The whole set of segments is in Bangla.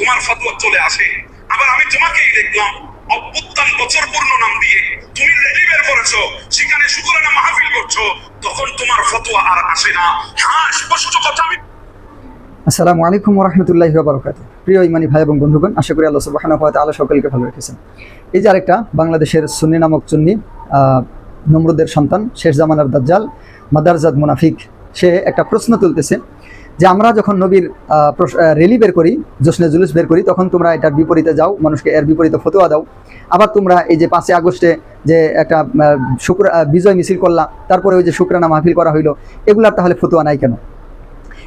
তোমার ফতোয়া চলে আসে। আবার আমি তোমাকেই দেখলাম, অভ্যুত্থান বছর পূর্ণ নাম দিয়ে তুমি রেডি বের সেখানে মাহফিল করছ, তখন তোমার ফতোয়া আর আসে না। হ্যাঁ স্পষ্ট কথা আমি আসসালামু আলাইকুম রহমতুল্লাহি প্রিয় ইমানি ভাই এবং বন্ধুগণ, আশা করি আল্লাহ সুবাহানা হাত আল্লাহ সকলকে ভালো রেখেছেন। এই যে আরেকটা, বাংলাদেশের সুন্নি নামক চুন্নি নমরুদের সন্তান, শেষ জামানার দাজ্জাল মাদারজাদ মুনাফিক, সে একটা প্রশ্ন তুলতেছে। যে আমরা যখন নবীর রেলি বের করি জোসনে জুলুস বের করি, তখন তোমরা এটার বিপরীতে যাও, মানুষকে এর বিপরীতে ফতোয়া দাও। আবার তোমরা এই যে পাঁচই আগস্টে যে একটা শুক্র বিজয় মিছিল করলা, তারপরে ওই যে শুক্রানা মাহফিল করা হইল, এগুলার তাহলে ফতোয়া নাই কেন?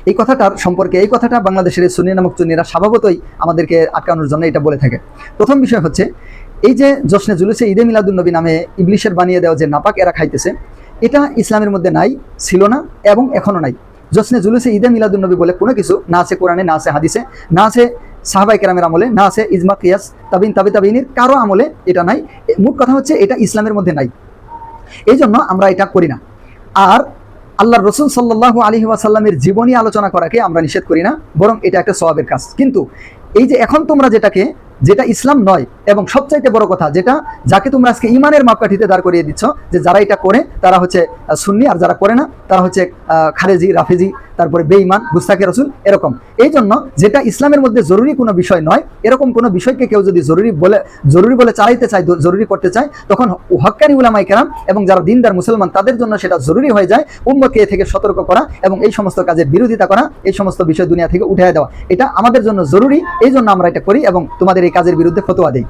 এই কথাটার সম্পর্কে, এই কথাটা বাংলাদেশের সুনি নামক চুন্নিরা স্বভাবতই আমাদেরকে আটকানোর জন্য এটা বলে থাকে। প্রথম বিষয় হচ্ছে, এই যে জশ্নে জুলুসে ঈদে মিলাদুন্নবী নামে ইবলিশের বানিয়ে দেওয়া যে নাপাক এরা খাইতেছে, এটা ইসলামের মধ্যে নাই, ছিল না, এবং এখনও নাই। জশ্নে জুলুসে ঈদে মিলাদুন্নবী বলে কোনো কিছু না আছে কোরআনে, না আছে হাদিসে, না আছে সাহাবাই কেরামের আমলে, না আছে ইজমা, কিয়াস, তাবিন তাবি তাবিনের কারও আমলে এটা নাই। মোট কথা হচ্ছে এটা ইসলামের মধ্যে নাই। এই জন্য আমরা এটা করি না। আর আল্লাহ রসুল সাল্লাহ আলী ওয়াসাল্লামের জীবনী আলোচনা করাকে আমরা নিষেধ করি না, বরং এটা একটা স্বভাবের কাজ। কিন্তু এই যে এখন তোমরা যেটাকে যেটা ইসলাম নয়, এবং সবচাইতে বড় কথা যেটা, যাকে তোমরা আজকে ইমানের মাপকাঠিতে দাঁড় করিয়ে দিচ্ছ, যে যারা এটা করে, তারা হচ্ছে সুন্নি, আর যারা করে না, তারা হচ্ছে খারেজি রাফেজি তারপরে বেঈমান গুস্তাকে রসুল, এরকম। এই জন্য যেটা ইসলামের মধ্যে জরুরি কোনো বিষয় নয়, এরকম কোনো বিষয়কে কেউ যদি জরুরি বলে জরুরি বলে চালাইতে চায় জরুরি করতে চায়, তখন হক্কানি উলামাই কেরাম এবং যারা দিনদার মুসলমান, তাদের জন্য সেটা জরুরি হয়ে যায় উম্মতকে এ থেকে সতর্ক করা এবং এই সমস্ত কাজের বিরোধিতা করা, এই সমস্ত বিষয় দুনিয়া থেকে উঠে দেওয়া। এটা আমাদের জন্য জরুরি এই জন্য আমরা এটা করি এবং তোমাদের এই কাজের বিরুদ্ধে ফতোয়া দিই।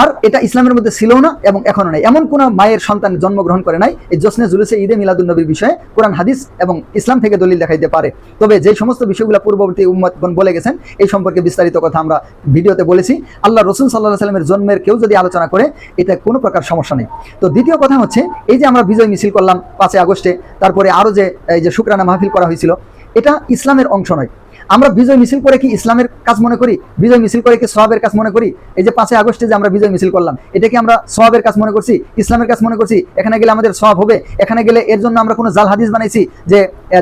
আর এটা ইসলামের মধ্যে ছিল না এবং এখনও নাই। এমন কোনো মায়ের সন্তান জন্মগ্রহণ করে নাই এই জোসনে জুলুসে ঈদে মিলাদুন্নবীর বিষয়ে কোরআন, হাদিস এবং ইসলাম থেকে দলিল দেখাইতে পারে। তবে যে সমস্ত বিষয়গুলো পূর্ববর্তী উম্মতগণ বলে গেছেন, এই সম্পর্কে বিস্তারিত কথা আমরা ভিডিওতে বলেছি। আল্লাহ রসুল সাল্লাহ সাল্লামের জন্মের কেউ যদি আলোচনা করে, এটা কোনো প্রকার সমস্যা নেই। তো দ্বিতীয় কথা হচ্ছে, এই যে আমরা বিজয় মিছিল করলাম পাঁচই আগস্টে, তারপরে আরও যে, এই যে শুক্রানা মাহফিল করা হয়েছিল, এটা ইসলামের অংশ নয়। আমরা বিজয় মিছিল করে কি ইসলামের কাজ মনে করি? বিজয় মিছিল করে কি সবাবের কাজ মনে করি? এই যে পাঁচই আগস্টে যে আমরা বিজয় মিছিল করলাম, এটা কি আমরা সবাবের কাজ মনে করছি? ইসলামের কাজ মনে করছি? এখানে গেলে আমাদের সব হবে। এখানে গেলে এর জন্য আমরা কোনো জাল হাদিস বানাইছি যে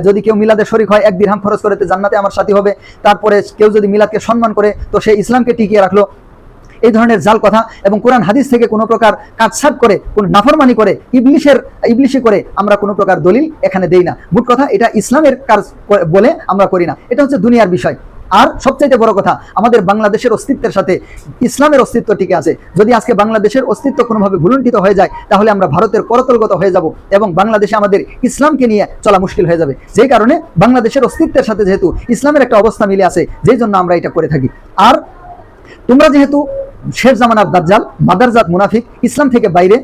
যদি কেউ মিলাদের শরিক হয়, এক দিরহাম খরচ করে জান্নাতে আমার সাথী হবে। তারপরে কেউ যদি মিলাদকে সম্মান করে, তো সে ইসলামকে টিকিয়ে রাখল। এই ধরনের জাল কথা এবং কোরআন হাদিস থেকে কোনো প্রকার কাটছাট করে, কোনো নাফরমানি করে, ইবলিশের, ইবলিশি করে আমরা কোনো প্রকার দলিল এখানে দেই না। মোট কথা এটা ইসলামের কাজ বলে আমরা করি না। এটা হচ্ছে দুনিয়ার বিষয়। আর সবচাইতে বড় কথা, আমাদের বাংলাদেশের অস্তিত্বের সাথে ইসলামের অস্তিত্ব টিকে আছে। যদি আজকে বাংলাদেশের অস্তিত্ব কোনোভাবে ভুলুণ্ঠিত হয়ে যায়, তাহলে আমরা ভারতের করতলগত হয়ে যাব এবং বাংলাদেশে আমাদের ইসলামকে নিয়ে চলা মুশকিল হয়ে যাবে। যেই কারণে বাংলাদেশের অস্তিত্বের সাথে যেহেতু ইসলামের একটা অবস্থা মিলে আছে, যেই জন্য আমরা এটা করে থাকি। আর তোমরা যেহেতু শেষ জামানার দাজ্জাল, মাদারজাত মুনাফিক, ইসলাম থেকে বাইরে,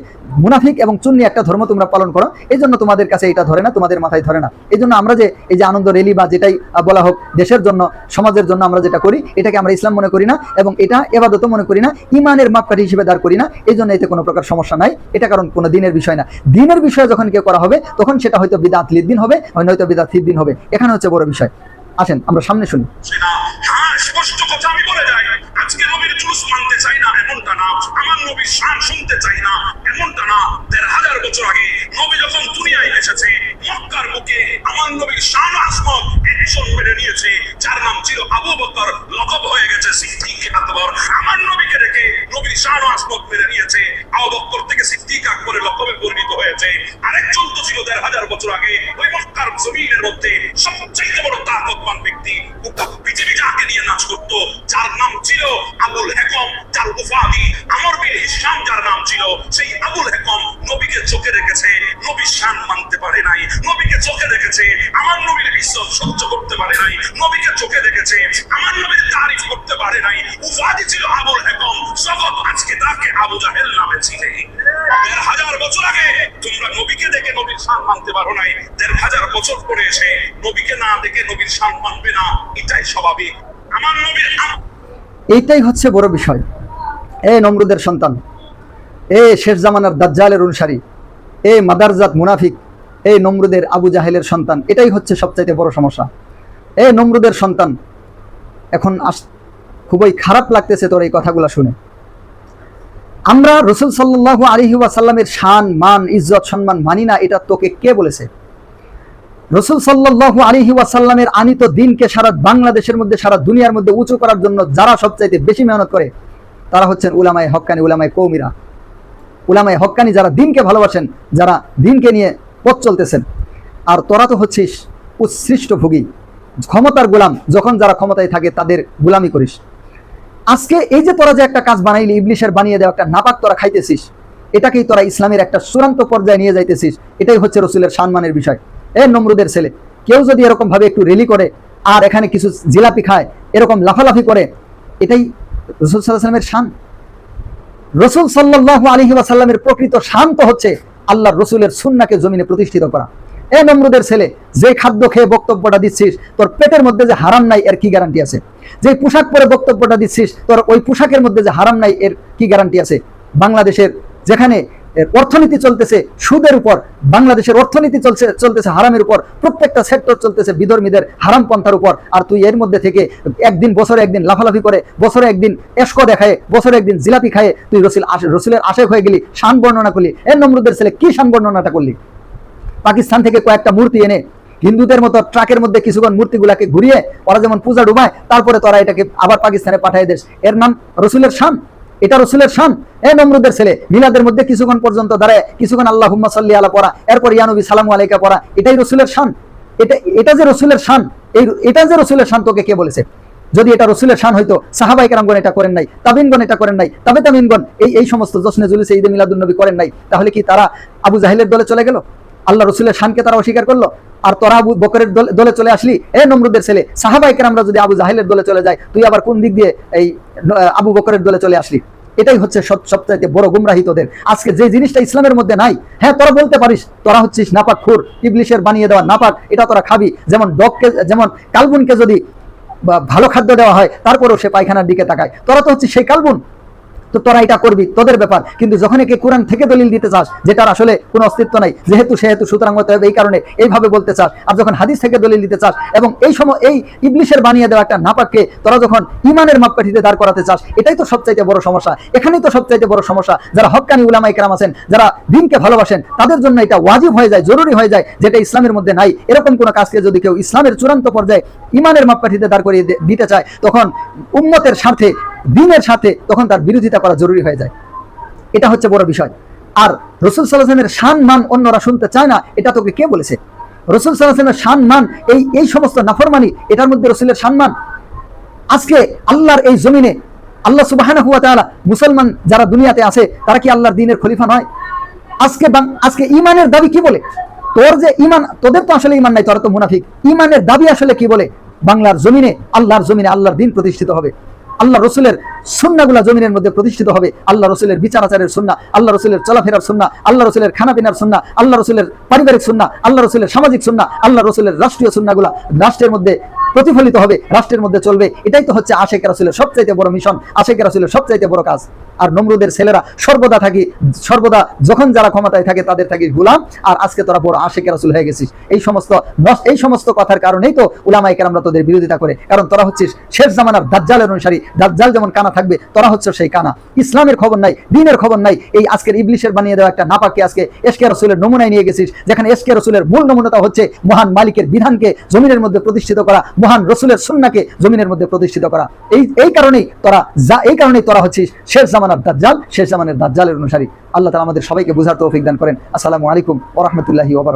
মুনাফিক এবং চুন্নি একটা ধর্ম তোমরা পালন করো। এই জন্য তোমাদের কাছে এটা ধরে না, তোমাদের মাথায় ধরে না। এই জন্য আমরা যে এই যে আনন্দ রেলি বা যেটাই বলা হোক, দেশের জন্য, সমাজের জন্য আমরা যেটা করি, এটাকে আমরা ইসলাম মনে করি না এবং এটা এবাদত মনে করি না, ইমানের মাপকাঠি হিসেবে দাঁড় করি না এই জন্য এতে কোনো প্রকার সমস্যা নাই। এটা কারণ কোনো দিনের বিষয় না। দিনের বিষয়ে যখন কেউ করা হবে, তখন সেটা হয়তো বিদাত লিদ্দিন হবে, হয়তো বিদাত দিন হবে। এখানে হচ্ছে বড় বিষয়। আসেন আমরা সামনে শুনি। হ্যাঁ আমার শান নবী আসমত নিয়েছে, যার নাম ছিল আবু বকর হয়ে গেছে নবীকে রেখে নবীর শান আসমত মেনে নিয়েছে। আবু থেকে সিদ্দিক আকবরের লকবে হয়েছে। আরেকজন তো ছিল দেড় হাজার বছর আগে, ওই মক্কার জমিনের মধ্যে সবচেয়ে বড় তাকতবান ব্যক্তি পৃথিবী যাকে নিয়ে নাচ করত, যার নাম ছিল আবুল হেকম, যার উপাধি আমর বিন হিসাম যার নাম ছিল, সেই আবুল হেকম নবীকে চোখে রেখেছে নবী শান মানতে পারে নাই। নবীকে আমার নবীর ইজ্জত সহ্য করতে পারে নাই, নবীকে চোখে রেখেছে আমার নবীর তারিফ করতে পারে নাই। উপাধি ছিল আবুল হেকম জগৎ আজকে তাকে আবু জাহেল নামে দেড় হাজার বছর আগে তোমরা নবীকে দেখে নবীর মানতে পারো নাই। দেড় হাজার বছর পরে এসে নবীকে না দেখে নবীর মানবে না, এটাই স্বাভাবিক। আমার নবীর এইটাই হচ্ছে বড় বিষয়। এ নমরুদের সন্তান, এ শেষ জামানার দাজ্জালের অনুসারী, এ মাদারজাত মুনাফিক এই নমরুদের আবু জাহেলের সন্তান, এটাই হচ্ছে সবচাইতে বড় সমস্যা। এ নমরুদের সন্তান, এখন আস খুবই খারাপ লাগতেছে তোর এই কথাগুলো শুনে। আমরা রসুল সাল্লাহ আলহি ওয়াসাল্লামের শান, মান, ইজ্জত, সম্মান মানি না, এটা তোকে কে বলেছে? রসুল সাল্লাল্লাহু আলাইহি ওয়াসাল্লামের আনিত দিনকে সারা বাংলাদেশের মধ্যে, সারা দুনিয়ার মধ্যে উঁচু করার জন্য যারা সবচাইতে বেশি মেহনত করে, তারা হচ্ছেন উলামায় হক্কানি, উলামায় কৌমিরা উলামায়ে হক্কানি যারা দিনকে ভালোবাসেন, যারা দিনকে নিয়ে পথ চলতেছেন। আর তোরা তো হচ্ছিস উৎসৃষ্ট ভোগী। ক্ষমতার গোলাম, যখন যারা ক্ষমতায় থাকে তাদের গোলামি করিস। আজকে এই যে তোরা যে একটা কাজ বানাইলি ইবলিশের বানিয়ে দেওয়া একটা নাপাক তোরা খাইতেছিস, এটাকেই তোরা ইসলামের একটা চূড়ান্ত পর্যায়ে নিয়ে যাইতেছিস, এটাই হচ্ছে রসুলের সম্মানের বিষয়। এ নমরুদের ছেলে, কেউ যদি এরকম ভাবে একটু রেলি করে, আর এখানে কিছু জিলাপি খায়, এরকম লাফালাফি করে, এটাই রসুল সাল্লাহ সাল্লামের শান। রসুল সাল্লাহ আলহি ওয়াসাল্লামের প্রকৃত শান্ত হচ্ছে আল্লাহর রসুলের সুন্নাকে জমিনে প্রতিষ্ঠিত করা। এ নমরুদের ছেলে, যে খাদ্য খেয়ে বক্তব্যটা দিচ্ছিস, তোর পেটের মধ্যে যে হারাম নাই এর কি গ্যারান্টি আছে? যে পোশাক পরে বক্তব্যটা দিচ্ছিস, তোর ওই পোশাকের মধ্যে যে হারাম নাই এর কি গ্যারান্টি আছে? বাংলাদেশের যেখানে অর্থনীতি চলতেছে সুদের উপর, বাংলাদেশের অর্থনীতি চলছে, চলতেছে হারামের উপর, প্রত্যেকটা সেক্টর চলতেছে বিধর্মীদের হারাম পন্থার উপর। আর তুই এর মধ্যে থেকে একদিন, বছরে একদিন লাফালাফি করে, বছরে একদিন এসকো দেখায়, বছরে একদিন জিলাপি খায়, তুই রসুল রসুলের আশেক হয়ে গেলি, শান বর্ণনা করলি। এর নমরুদের ছেলে কি শান বর্ণনাটা করলি? পাকিস্তান থেকে কয়েকটা মূর্তি এনে, হিন্দুদের মতো ট্রাকের মধ্যে কিছুক্ষণ মূর্তিগুলাকে ঘুরিয়ে, ওরা যেমন পূজা ডুবায়, তারপরে তোরা এটাকে আবার পাকিস্তানে পাঠিয়ে দেশ এর নাম রসুলের শান। এটা রসুলের শান। এ নমরুদের ছেলে, মিলাদের মধ্যে কিছুক্ষণ পর্যন্ত দাঁড়ায়, কিছুক্ষণ আল্লাহ সাল্লি আলা পড়া, এরপর ইয়ানবী সালামু আলাইকা পড়া, এটাই রসুলের শান। এটা এটা যে রসুলের শান, এই, এটা যে রসুলের শান তোকে কে বলেছে? যদি এটা রসুলের শান হইতো সাহাবাই কারামগণ এটা করেন নাই, তাবিনগণ এটা করেন নাই তাবে তামিনগণ এই এই সমস্ত জশ্নে জুলিসে ঈদে মিলাদুন্নবী করেন নাই, তাহলে কি তারা আবু জাহিলের দলে চলে গেল? আল্লাহ রসুলের শানকে তারা অস্বীকার করল। আর তোরা আবু বকরের দলে- চলে আসলি? এ নমরুদের ছেলে সাহাবাই কেরামরা যদি আবু জাহিলের দলে চলে যায়, তুই আবার কোন দিক দিয়ে এই আবু বকরের দলে চলে আসলি? এটাই হচ্ছে সব সবচাইতে বড় গুমরাহি তোদের। আজকে যে জিনিসটা ইসলামের মধ্যে নাই হ্যাঁ তোরা বলতে পারিস, তোরা হচ্ছিস নাপাক খুর, ইবলিশের বানিয়ে দেওয়া নাপাক, এটা তোরা খাবি। যেমন ডগকে, যেমন কালবুনকে যদি ভালো খাদ্য দেওয়া হয়, তারপরেও সে পায়খানার দিকে তাকায়। তোরা তো হচ্ছে সেই কালবুন। তো তোরা এটা করবি, তোদের ব্যাপার। কিন্তু যখন একে কোরআন থেকে দলিল দিতে চাস, যেটার আসলে কোনো অস্তিত্ব নাই, যেহেতু সেহেতু সুতরাং হবে, এই কারণে এইভাবে বলতে চাস। আর যখন হাদিস থেকে দলিল দিতে চাস, এবং এই সময় এই ইবলিশের বানিয়ে দেওয়া একটা নাপাককে তোরা যখন ইমানের মাপকাঠিতে দাঁড় করাতে চাস, এটাই তো সবচাইতে বড় সমস্যা। এখানেই তো সবচাইতে বড় সমস্যা। যারা হক্কানি উলামাই কেরাম আছেন, যারা দিনকে ভালোবাসেন, তাদের জন্য এটা ওয়াজিব হয়ে যায়, জরুরি হয়ে যায়, যেটা ইসলামের মধ্যে নাই। এরকম কোনো কাজকে যদি কেউ ইসলামের চূড়ান্ত পর্যায়ে ইমানের মাপকাঠিতে দাঁড় করিয়ে দিতে চায়, তখন উম্মতের স্বার্থে দিনের সাথে তখন তার বিরোধিতা করা জরুরি হয়ে যায়। এটা হচ্ছে বড় বিষয়। আর রসুল সাল্লাহামের শান মান অন্যরা শুনতে চায় না, এটা তোকে কে বলেছে? রসুল সাল্লাহামের শান মান এই এই সমস্ত নাফরমানি, এটার মধ্যে রসুলের সম্মান। আজকে আল্লাহর এই জমিনে আল্লাহ সুবাহ মুসলমান যারা দুনিয়াতে আছে, তারা কি আল্লাহর দিনের খলিফা নয়? আজকে আজকে ইমানের দাবি কি বলে? তোর যে ইমান তোদের তো আসলে ইমান নাই, তোরা তো মুনাফিক। ইমানের দাবি আসলে কি বলে? বাংলার জমিনে, আল্লাহর জমিনে আল্লাহর দিন প্রতিষ্ঠিত হবে। আল্লাহ রসুলের সুন্নাগুলা জমিনের মধ্যে প্রতিষ্ঠিত হবে। আল্লাহ রসুলের বিচার আচারের সুন্না, আল্লাহ রসুলের চলাফেরার সুন্না, আল্লাহ রসুলের খানাপিনার সুন্না, আল্লাহ রসুলের পারিবারিক সুন্না, আল্লাহ রসুলের সামাজিক সুন্না, আল্লাহ রসুলের রাষ্ট্রীয় সুন্নাগুলা রাষ্ট্রের মধ্যে প্রতিফলিত হবে, রাষ্ট্রের মধ্যে চলবে। এটাই তো হচ্ছে আশেখ রাসুলের সবচাইতে বড় মিশন আশেখ রাসুলের সবচাইতে বড় কাজ। আর নমরুদের ছেলেরা সর্বদা থাকি, সর্বদা যখন যারা ক্ষমতায় থাকে তাদের থাকি গুলাম, আর আজকে তোরা বড় আশেখ রাসুল হয়ে গেছিস। এই সমস্ত এই সমস্ত কথার কারণেই তো উলামাই কেরামরা তোদের বিরোধিতা করে। কারণ তোরা হচ্ছিস শেষ জামানার দাজ্জালের অনুসারী। দাজ্জাল যেমন কানা থাকবে, তোরা হচ্ছে সেই কানা। ইসলামের খবর নাই, দিনের খবর নাই। এই আজকের ইবলিশের বানিয়ে দেওয়া একটা নাপাকে আজকে এসকে রসুলের নমুনায় নিয়ে গেছিস, যেখানে এসকে রসুলের মূল নমুনাটা হচ্ছে মহান মালিকের বিধানকে জমিনের মধ্যে প্রতিষ্ঠিত করা মহান রসুলের সুন্নাকে জমিনের মধ্যে প্রতিষ্ঠিত করা। এই এই কারণেই তোরা যা, এই কারণেই তোরা হচ্ছিস শেষ জামানার দাজ্জাল, শেষ জামানের দাজ্জালের অনুসারী। আল্লাহ তালা আমাদের সবাইকে বুঝার তৌফিক দান করেন। আসসালামু আলাইকুম ওরহমতুল্লাহি ওবরক